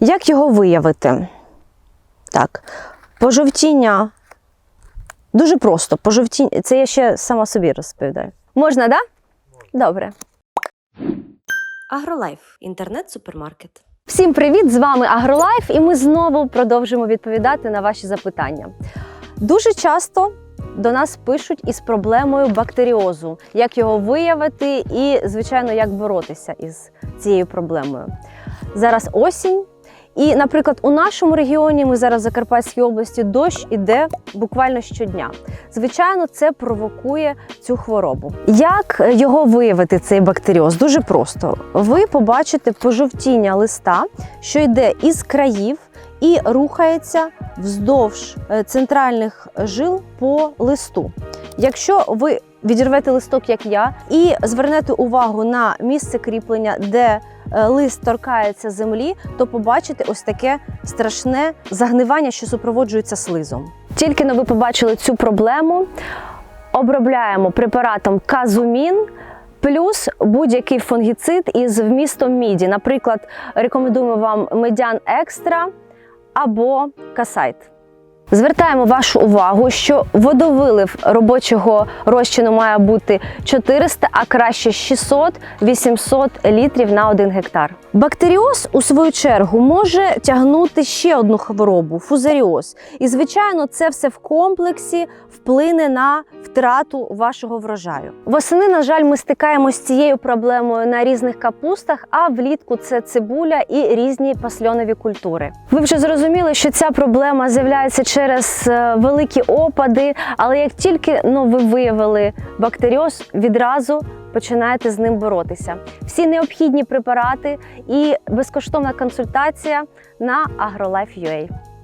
Як його виявити? Так, пожовтіння. Дуже просто. Пожовтіння. Це я ще сама собі розповідаю. Можна, так? Да? Добре. Агролайф інтернет-супермаркет. Всім привіт! З вами Агролайф, і ми знову продовжимо відповідати на ваші запитання. Дуже часто до нас пишуть із проблемою бактеріозу, як його виявити і, звичайно, як боротися із цією проблемою. Зараз осінь. І, наприклад, у нашому регіоні, ми зараз в Закарпатській області, дощ іде буквально щодня. Звичайно, це провокує цю хворобу. Як його виявити, цей бактеріоз? Дуже просто. Ви побачите пожовтіння листа, що йде із країв і рухається вздовж е, центральних жил по листу. Якщо ви відірвете листок, як я, і звернете увагу на місце кріплення, де е, лист торкається землі, то побачите ось таке страшне загнивання, що супроводжується слизом. Тільки но ви побачили цю проблему, обробляємо препаратом казумін. Плюс будь-який фунгіцид із вмістом міді. Наприклад, рекомендуємо вам медян екстра або касайт. Звертаємо вашу увагу, що водовилив робочого розчину має бути 400, а краще 600-800 літрів на 1 гектар. Бактеріоз, у свою чергу, може тягнути ще одну хворобу фузаріоз. І, звичайно, це все в комплексі вплине на втрату вашого врожаю. Восени, на жаль, ми стикаємося з цією проблемою на різних капустах, а влітку це цибуля і різні пасльонові культури. Ви вже зрозуміли, що ця проблема з'являється через е, великі опади, але як тільки ну, ви виявили бактеріоз, відразу починаєте з ним боротися. Всі необхідні препарати і безкоштовна консультація на agrolife.ua.